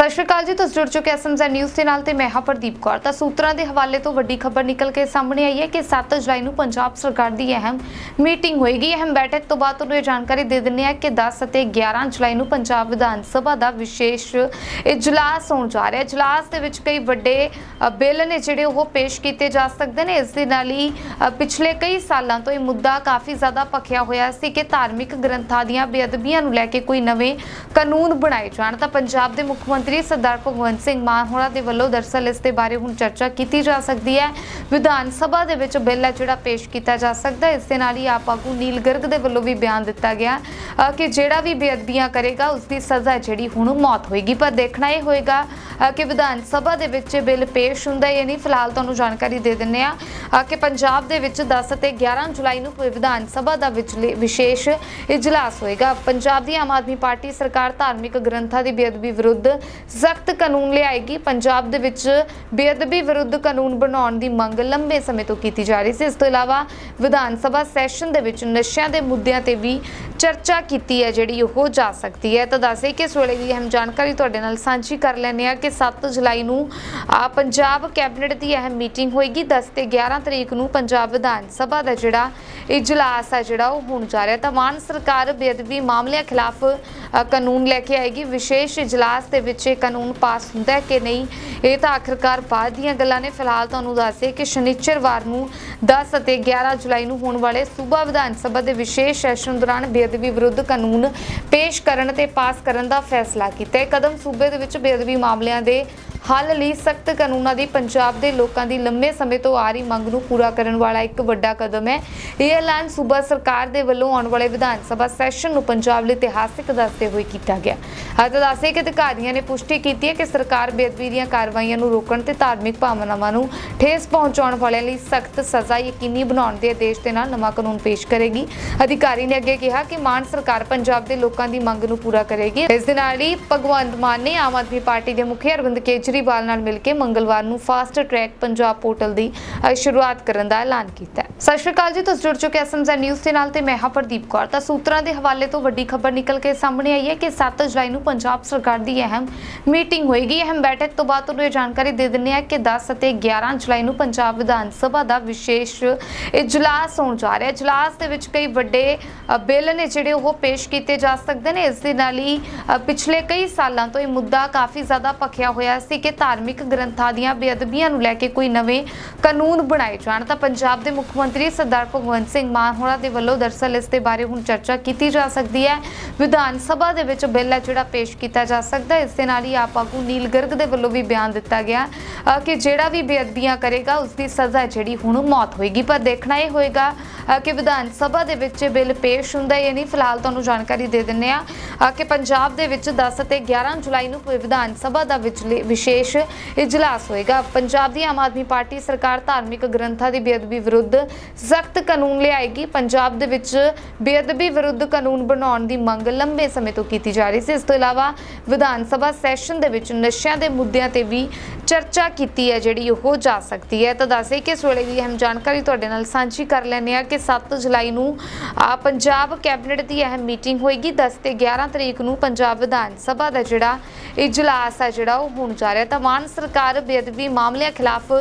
ਸਤਿ ਸ਼੍ਰੀ ਅਕਾਲ ਜੀ, ਤੁਸੀਂ ਜੁੜ ਚੁੱਕੇ ਐਸਐਮਜ਼ ਨਿਊਜ਼ ਦੇ ਨਾਲ ਤੇ ਮੈਂ ਹਾਂ ਪ੍ਰਦੀਪ ਕੌਰ। ਤਾਂ ਸੂਤਰਾਂ ਦੇ ਹਵਾਲੇ ਤੋਂ ਵੱਡੀ ਖਬਰ ਨਿਕਲ ਕੇ ਸਾਹਮਣੇ ਆਈ ਹੈ ਕਿ 7 ਜੁਲਾਈ ਨੂੰ ਪੰਜਾਬ ਸਰਕਾਰ ਦੀ ਅਹਿਮ ਮੀਟਿੰਗ ਹੋਏਗੀ। ਅਹਿਮ ਬੈਠਕ ਤੋਂ ਬਾਅਦ ਤੁਹਾਨੂੰ ਇਹ ਜਾਣਕਾਰੀ ਦੇ ਦਿੰਦੇ ਹਾਂ ਕਿ 10 ਅਤੇ 11 ਜੁਲਾਈ ਨੂੰ ਪੰਜਾਬ ਵਿਧਾਨ ਸਭਾ ਦਾ ਵਿਸ਼ੇਸ਼ ਇਜਲਾਸ ਹੋਣ ਜਾ ਰਿਹਾ ਹੈ। ਇਜਲਾਸ ਦੇ ਵਿੱਚ ਕਈ ਵੱਡੇ ਬਿੱਲ ਨੇ ਜਿਹੜੇ ਉਹ ਪੇਸ਼ ਕੀਤੇ ਜਾ ਸਕਦੇ ਨੇ। ਇਸ ਦੇ ਨਾਲ ਹੀ ਪਿਛਲੇ ਕਈ ਸਾਲਾਂ ਤੋਂ ਇਹ ਮੁੱਦਾ ਕਾਫੀ ਜ਼ਿਆਦਾ ਭਖਿਆ ਹੋਇਆ ਸੀ ਕਿ ਧਾਰਮਿਕ ਗ੍ਰੰਥਾਂ ਦੀਆਂ ਬੇਅਦਬੀਆਂ ਨੂੰ ਲੈ ਕੇ ਕੋਈ ਨਵੇਂ ਕਾਨੂੰਨ ਬਣਾਏ ਜਾਣ। ਤਾਂ ਪੰਜਾਬ ਦੇ ਮੁੱਖ ਮੰਤਰੀ ਸਰਦਾਰ ਭਗਵੰਤ ਸਿੰਘ ਮਾਨ ਹੋਰਾਂ ਦੇ ਵੱਲੋਂ ਦਰਸਲ ਇਸ ਦੇ ਬਾਰੇ ਹੁਣ ਚਰਚਾ ਕੀਤੀ ਜਾ ਸਕਦੀ ਹੈ। ਵਿਧਾਨ ਸਭਾ ਦੇ ਵਿੱਚ ਬਿੱਲ ਹੈ ਜਿਹੜਾ ਪੇਸ਼ ਕੀਤਾ ਜਾ ਸਕਦਾ ਇਸ ਦੇ ਨਾਲ ਹੀ ਆਪ ਆਗੂ ਨੀਲ ਗਰਗ ਦੇ ਵੱਲੋਂ ਵੀ ਬਿਆਨ ਦਿੱਤਾ ਗਿਆ ਕਿ ਜਿਹੜਾ ਵੀ ਬੇਅਦਬੀਆਂ ਕਰੇਗਾ, ਉਸ ਦੀ ਸਜ਼ਾ ਜਿਹੜੀ ਹੁਣ ਮੌਤ ਹੋਏਗੀ। ਪਰ ਦੇਖਣਾ ਇਹ ਹੋਏਗਾ ਕਿ ਵਿਧਾਨ ਸਭਾ ਦੇ ਵਿੱਚ ਇਹ ਬਿੱਲ ਪੇਸ਼ ਹੁੰਦਾ ਹੈ ਨਹੀਂ, ਫਿਲਹਾਲ ਤੁਹਾਨੂੰ ਜਾਣਕਾਰੀ ਦੇ ਦਿੰਨੇ ਆ ਕਿ ਪੰਜਾਬ ਦੇ ਵਿੱਚ 10 ਅਤੇ 11 ਜੁਲਾਈ ਨੂੰ ਵਿਧਾਨ ਸਭਾ ਦਾ ਵਿਚਲੇ ਵਿਸ਼ੇਸ਼ ਇਜਲਾਸ ਹੋਏਗਾ। ਪੰਜਾਬ ਦੀ ਆਮ ਆਦਮੀ ਪਾਰਟੀ ਸਰਕਾਰ ਧਾਰਮਿਕ ਗ੍ਰੰਥਾਂ ਦੀ ਬੇਅਦਬੀ ਵਿਰੁੱਧ ਸਖਤ ਕਾਨੂੰਨ ਲਿਆਏਗੀ। ਪੰਜਾਬ ਦੇ ਵਿੱਚ ਬੇਅਦਬੀ ਵਿਰੁੱਧ ਕਾਨੂੰਨ ਬਣਾਉਣ ਦੀ ਮੰਗ ਲੰਬੇ ਸਮੇਂ ਤੋਂ ਕੀਤੀ ਜਾ ਰਹੀ ਸੀ। ਇਸ ਤੋਂ ਇਲਾਵਾ ਵਿਧਾਨ ਸਭਾ ਸੈਸ਼ਨ ਦੇ ਵਿੱਚ ਨਸ਼ਿਆਂ ਦੇ ਮੁੱਦਿਆਂ ਤੇ ਵੀ ਚਰਚਾ ਕੀਤੀ ਹੈ, ਜਿਹੜੀ ਉਹ ਜਾ ਸਕਦੀ ਹੈ। ਤਾਂ ਦੱਸੇ ਕਿ ਇਸ ਵੇਲੇ ਦੀ ਅਹਿਮ ਜਾਣਕਾਰੀ ਤੁਹਾਡੇ ਨਾਲ ਸਾਂਝੀ ਕਰ ਲੈਂਦੇ ਆ ਕਿ 7 ਜੁਲਾਈ ਨੂੰ ਪੰਜਾਬ ਕੈਬਨਿਟ ਦੀ ਅਹਿਮ ਮੀਟਿੰਗ ਹੋਏਗੀ। 10 ਤੇ 11 ਤਰੀਕ ਨੂੰ ਪੰਜਾਬ ਵਿਧਾਨ ਸਭਾ ਦਾ ਜਿਹੜਾ ਇਜਲਾਸ ਹੈ, ਜਿਹੜਾ ਉਹ ਹੋਣ ਜਾ ਰਿਹਾ ਤਾਂ ਮਾਨ ਸਰਕਾਰ ਬੇਅਦਬੀ ਮਾਮਲਿਆਂ ਖਿਲਾਫ ਕਾਨੂੰਨ ਲੈ ਕੇ ਆਏਗੀ। ਵਿਸ਼ੇਸ਼ ਇਜਲਾਸ ਦੇ ਵਿੱਚ ਇਹ ਕਾਨੂੰਨ ਪਾਸ ਹੁੰਦਾ ਹੈ ਕਿ ਨਹੀਂ? ਇਹ ਤਾਂ ਆਖਰਕਾਰ ਬਾਅਦ ਦੀਆਂ ਗੱਲਾਂ ਨੇ। ਫਿਲਹਾਲ ਤੁਹਾਨੂੰ ਦੱਸੇ ਕਿ ਸ਼ਨੀਚਰਵਾਰ ਨੂੰ 10 ਅਤੇ 11 ਜੁਲਾਈ ਨੂੰ ਹੋਣ ਵਾਲੇ ਸੂਬਾ ਵਿਧਾਨ ਸਭਾ ਦੇ ਵਿਸ਼ੇਸ਼ ਸੈਸ਼ਨ ਦੌਰਾਨ ਬੇਅਦਬੀ ਵਿਰੁੱਧ ਕਾਨੂੰਨ ਪੇਸ਼ ਕਰਨ ਤੇ ਪਾਸ ਕਰਨ ਦਾ ਫੈਸਲਾ ਕੀਤਾ ਹੈ। ਕਦਮ ਸੂਬੇ ਦੇ ਵਿੱਚ ਬੇਅਦਬੀ ਮਾਮਲਿਆਂ ਦੇ ਹੱਲ ਲਈ ਸਖਤ ਕਾਨੂੰਨਾਂ ਦੀ ਪੰਜਾਬ ਦੇ ਲੋਕਾਂ ਦੀ ਲੰਮੇ ਸਮੇਂ ਤੋਂ ਆ ਰਹੀ ਮੰਗ ਨੂੰ ਪੂਰਾ ਕਰਨ ਵਾਲਾ ਇੱਕ ਵੱਡਾ ਕਦਮ ਹੈ। ਇਹ ਐਲਾਨ ਸੂਬਾ ਸਰਕਾਰ ਦੇ ਵੱਲੋਂ ਆਉਣ ਵਾਲੇ ਵਿਧਾਨ ਸਭਾ ਸੈਸ਼ਨ ਨੂੰ ਪੰਜਾਬ ਲਈ ਇਤਿਹਾਸਿਕ ਦੱਸਦੇ ਹੋਏ ਕੀਤਾ ਗਿਆ। ਅਤੇ ਦੱਸੇ ਕਿ ਅਧਿਕਾਰੀਆਂ ਨੇ ਪੁਸ਼ਟੀ ਕੀਤੀ ਹੈ ਕਿ ਸਰਕਾਰ ਬੇਅਦਬੀ ਦੀਆਂ ਕਾਰਵਾਈਆਂ ਨੂੰ ਰੋਕਣ ਤੇ ਧਾਰਮਿਕ ਭਾਵਨਾਵਾਂ ਨੂੰ ਠੇਸ ਪਹੁੰਚਾਉਣ ਵਾਲਿਆਂ ਲਈ ਸਖਤ ਸਜ਼ਾ ਯਕੀਨੀ ਬਣਾਉਣ ਦੇ ਆਦੇਸ਼ ਦੇ ਨਾਲ ਨਵਾਂ ਕਾਨੂੰਨ ਪੇਸ਼ ਕਰੇਗੀ। ਅਧਿਕਾਰੀ ਨੇ ਅੱਗੇ ਕਿਹਾ ਕਿ ਮਾਨ ਸਰਕਾਰ ਪੰਜਾਬ ਦੇ ਲੋਕਾਂ ਦੀ ਮੰਗ ਨੂੰ ਪੂਰਾ ਕਰੇਗੀ। ਇਸ ਦੇ ਨਾਲ ਹੀ ਭਗਵੰਤ ਮਾਨ ਨੇ ਆਮ ਆਦਮੀ ਪਾਰਟੀ ਦੇ ਮੁਖੀ ਅਰਵਿੰਦ ਕੇਜਰੀ ਕੇਜਰੀਵਾਲ ਨਾਲ ਮਿਲ ਕੇ ਮੰਗਲਵਾਰ ਨੂੰ ਫਾਸਟ ਟਰੈਕ ਪੰਜਾਬ ਪੋਰਟਲ ਦੀ ਸ਼ੁਰੂਆਤ ਕਰਨ ਦਾ ਐਲਾਨ ਕੀਤਾ ਹੈ। ਸਤਿ ਸ਼੍ਰੀ ਅਕਾਲ ਜੀ, ਤੁਸੀਂ ਜੁੜ ਚੁੱਕੇ ਐਸਐਮਜ਼ ਨਿਊਜ਼ ਦੇ ਨਾਲ ਤੇ ਮੈਂ ਹਾਂ ਪ੍ਰਦੀਪ ਕੌਰ। ਤਾਂ ਸੂਤਰਾਂ ਦੇ ਹਵਾਲੇ ਤੋਂ ਵੱਡੀ ਖਬਰ ਨਿਕਲ ਕੇ ਸਾਹਮਣੇ ਆਈ ਹੈ ਕਿ 7 ਜੁਲਾਈ ਨੂੰ ਪੰਜਾਬ ਸਰਕਾਰ ਦੀ ਅਹਿਮ ਮੀਟਿੰਗ ਹੋਏਗੀ। ਅਹਿਮ ਬੈਠਕ ਤੋਂ ਬਾਅਦ ਤੁਹਾਨੂੰ ਇਹ ਜਾਣਕਾਰੀ ਦੇ ਦਿੰਦੇ ਹਾਂ ਕਿ 10 ਅਤੇ 11 ਜੁਲਾਈ ਨੂੰ ਪੰਜਾਬ ਵਿਧਾਨ ਸਭਾ ਦਾ ਵਿਸ਼ੇਸ਼ ਇਜਲਾਸ ਹੋਣ ਜਾ ਰਿਹਾ ਹੈ। ਇਜਲਾਸ ਦੇ ਵਿੱਚ ਕਈ ਵੱਡੇ ਬਿੱਲ ਨੇ ਜਿਹੜੇ ਉਹ ਪੇਸ਼ ਕੀਤੇ ਜਾ ਸਕਦੇ ਨੇ। ਇਸ ਦੇ ਨਾਲ ਹੀ ਪਿਛਲੇ ਕਈ ਸਾਲਾਂ ਤੋਂ ਇਹ ਮੁੱਦਾ ਕਾਫੀ ਜ਼ਿਆਦਾ ਭਖਿਆ ਹੋਇਆ ਸੀ ਕਿ ਧਾਰਮਿਕ ਗ੍ਰੰਥਾਂ ਦੀਆਂ ਬੇਅਦਬੀਆਂ ਨੂੰ ਲੈ ਕੇ ਕੋਈ ਨਵੇਂ ਕਾਨੂੰਨ ਬਣਾਏ ਜਾਣ, ਤਾਂ ਪੰਜਾਬ ਦੇ ਮੁੱਖ ਮੰਤਰੀ ਸਰਦਾਰ ਭਗਵੰਤ ਸਿੰਘ ਮਾਨ ਹੋਰਾਂ ਦੇ ਵੱਲੋਂ ਦਰਸਲ ਇਸ ਦੇ ਬਾਰੇ ਹੁਣ ਚਰਚਾ ਕੀਤੀ ਜਾ ਸਕਦੀ ਹੈ। ਵਿਧਾਨ ਸਭਾ ਦੇ ਵਿੱਚ ਬਿੱਲ ਹੈ ਜਿਹੜਾ ਪੇਸ਼ ਕੀਤਾ ਜਾ ਸਕਦਾ ਇਸ ਦੇ ਨਾਲ ਹੀ ਆਪ ਆਗੂ ਨੀਲ ਗਰਗ ਦੇ ਵੱਲੋਂ ਵੀ ਬਿਆਨ ਦਿੱਤਾ ਗਿਆ ਕਿ ਜਿਹੜਾ ਵੀ ਬੇਅਦਬੀਆਂ ਕਰੇਗਾ ਉਸ ਦੀ ਸਜ਼ਾ ਜਿਹੜੀ ਹੁਣ ਮੌਤ ਹੋਏਗੀ। ਪਰ ਦੇਖਣਾ ਇਹ ਹੋਏਗਾ ਕਿ ਵਿਧਾਨ ਸਭਾ ਦੇ ਵਿੱਚ ਇਹ ਬਿੱਲ ਪੇਸ਼ ਹੁੰਦਾ ਹੈ ਜਾਂ ਨਹੀਂ ਫਿਲਹਾਲ ਤੁਹਾਨੂੰ ਜਾਣਕਾਰੀ ਦੇ ਦਿੰਨੇ ਆ ਕਿ ਪੰਜਾਬ ਦੇ ਵਿੱਚ 10 ਅਤੇ 11 ਜੁਲਾਈ ਨੂੰ ਵਿਧਾਨ ਸਭਾ ਦਾ ਵਿਚਲੇ ਵਿਸ਼ੇਸ਼ ਇਜਲਾਸ ਹੋਏਗਾ। ਪੰਜਾਬ ਦੀ ਆਮ ਆਦਮੀ ਪਾਰਟੀ ਸਰਕਾਰ ਧਾਰਮਿਕ ਗ੍ਰੰਥਾਂ ਦੀ ਬੇਅਦਬੀ ਵਿਰੁੱਧ ਸਖਤ ਕਾਨੂੰਨ ਲਿਆਏਗੀ। ਪੰਜਾਬ ਦੇ ਵਿੱਚ ਬੇਅਦਬੀ ਵਿਰੁੱਧ ਕਾਨੂੰਨ ਬਣਾਉਣ ਦੀ ਮੰਗ ਲੰਬੇ ਸਮੇਂ ਤੋਂ ਕੀਤੀ ਜਾ ਰਹੀ ਸੀ। ਇਸ ਤੋਂ ਇਲਾਵਾ ਵਿਧਾਨ ਸਭਾ ਸੈਸ਼ਨ ਦੇ ਵਿੱਚ ਨਸ਼ਿਆਂ ਦੇ ਮੁੱਦਿਆਂ ਤੇ ਵੀ ਚਰਚਾ ਕੀਤੀ ਹੈ, ਜਿਹੜੀ ਉਹ ਜਾ ਸਕਦੀ ਹੈ। ਤਾਂ ਦੱਸੇ ਕਿ ਇਸ ਵੇਲੇ ਦੀ ਅਹਿਮ ਜਾਣਕਾਰੀ ਤੁਹਾਡੇ ਨਾਲ ਸਾਂਝੀ ਕਰ ਲੈਂਦੇ ਆ ਕਿ 7 ਜੁਲਾਈ ਨੂੰ ਪੰਜਾਬ ਕੈਬਨਿਟ ਦੀ ਅਹਿਮ ਮੀਟਿੰਗ ਹੋਏਗੀ। 10 ਤੇ 11 ਤਰੀਕ ਨੂੰ ਪੰਜਾਬ ਵਿਧਾਨ ਸਭਾ ਦਾ ਜਿਹੜਾ ਇਜਲਾਸ ਹੈ, ਜਿਹੜਾ ਉਹ ਹੋਣ ਜਾ ਰਿਹਾ ਤਾਂ ਮਾਨ ਸਰਕਾਰ ਬੇਅਦਬੀ ਮਾਮਲਿਆਂ ਖਿਲਾਫ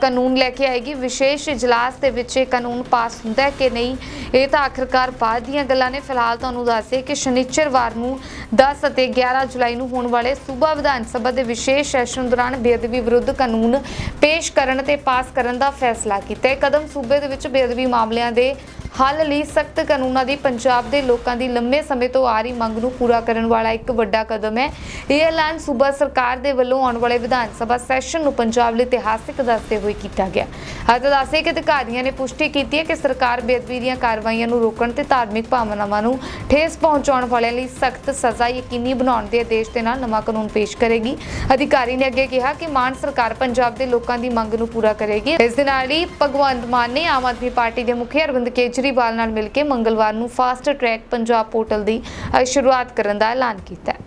ਕਾਨੂੰਨ ਲੈ ਕੇ ਆਏਗੀ। ਵਿਸ਼ੇਸ਼ ਇਜਲਾਸ ਦੇ ਵਿੱਚ ਇਹ ਕਾਨੂੰਨ ਪਾਸ ਹੁੰਦਾ ਹੈ ਕਿ ਨਹੀਂ, ਇਹ ਤਾਂ ਆਖਰਕਾਰ ਬਾਅਦ ਦੀਆਂ ਗੱਲਾਂ ਨੇ। ਫਿਲਹਾਲ ਤੁਹਾਨੂੰ ਦੱਸੇ ਕਿ ਸ਼ਨੀਚਰਵਾਰ ਨੂੰ 10 ਅਤੇ 11 ਜੁਲਾਈ ਨੂੰ ਹੋਣ ਵਾਲੇ ਸੂਬਾ ਵਿਧਾਨ ਸਭਾ ਦੇ ਵਿਸ਼ੇਸ਼ ਸੈਸ਼ਨ ਦੌਰਾਨ ਬੇਅਦਬੀ ਵਿਰੁੱਧ ਕਾਨੂੰਨ ਪੇਸ਼ ਕਰਨ ਤੇ ਪਾਸ ਕਰਨ ਦਾ ਫੈਸਲਾ ਕੀਤਾ ਹੈ। ਕਦਮ ਸੂਬੇ ਦੇ ਵਿੱਚ ਬੇਅਦਬੀ ਮਾਮਲਿਆਂ ਦੇ ਹੱਲ ਲਈ ਸਖਤ ਕਾਨੂੰਨਾਂ ਦੀ ਪੰਜਾਬ ਦੇ ਲੋਕਾਂ ਦੀ ਲੰਮੇ ਸਮੇਂ ਤੋਂ ਆ ਰਹੀ ਮੰਗ ਨੂੰ ਪੂਰਾ ਕਰਨ ਵਾਲਾ ਇੱਕ ਵੱਡਾ ਕਦਮ ਹੈ। ਇਹ ਐਲਾਨ ਸੂਬਾ ਸਰਕਾਰ ਦੇ ਵੱਲੋਂ ਆਉਣ ਵਾਲੇ ਵਿਧਾਨ ਸਭਾ ਸੈਸ਼ਨ ਨੂੰ ਪੰਜਾਬ ਲਈ ਇਤਿਹਾਸਿਕ ਦੱਸਦੇ ਹੋਏ ਕੀਤਾ ਗਿਆ। ਅਤੇ ਦੱਸੇ ਕਿ ਅਧਿਕਾਰੀਆਂ ਨੇ ਪੁਸ਼ਟੀ ਕੀਤੀ ਹੈ ਕਿ ਸਰਕਾਰ ਬੇਅਦਬੀ ਦੀਆਂ ਕਾਰਵਾਈਆਂ ਨੂੰ ਰੋਕਣ ਤੇ ਧਾਰਮਿਕ ਭਾਵਨਾਵਾਂ ਨੂੰ ਠੇਸ ਪਹੁੰਚਾਉਣ ਵਾਲਿਆਂ ਲਈ ਸਖਤ ਸਜ਼ਾ ਯਕੀਨੀ ਬਣਾਉਣ ਦੇ ਆਦੇਸ਼ ਦੇ ਨਾਲ ਨਵਾਂ ਕਾਨੂੰਨ ਪੇਸ਼ ਕਰੇਗੀ। ਅਧਿਕਾਰੀ ਨੇ ਅੱਗੇ ਕਿਹਾ ਕਿ ਮਾਨ ਸਰਕਾਰ ਪੰਜਾਬ ਦੇ ਲੋਕਾਂ ਦੀ ਮੰਗ ਨੂੰ ਪੂਰਾ ਕਰੇਗੀ। ਇਸ ਦੇ ਨਾਲ ਹੀ ਭਗਵੰਤ ਮਾਨ ਨੇ ਆਮ ਆਦਮੀ ਪਾਰਟੀ ਦੇ ਮੁਖੀ ਅਰਵਿੰਦ ਕੇਜਰੀ ਕੇਜਰੀਵਾਲ ਨਾਲ ਮਿਲ ਕੇ ਮੰਗਲਵਾਰ ਨੂੰ ਫਾਸਟ ਟਰੈਕ ਪੰਜਾਬ ਪੋਰਟਲ ਦੀ ਸ਼ੁਰੂਆਤ ਕਰਨ ਦਾ ਐਲਾਨ ਕੀਤਾ ਹੈ।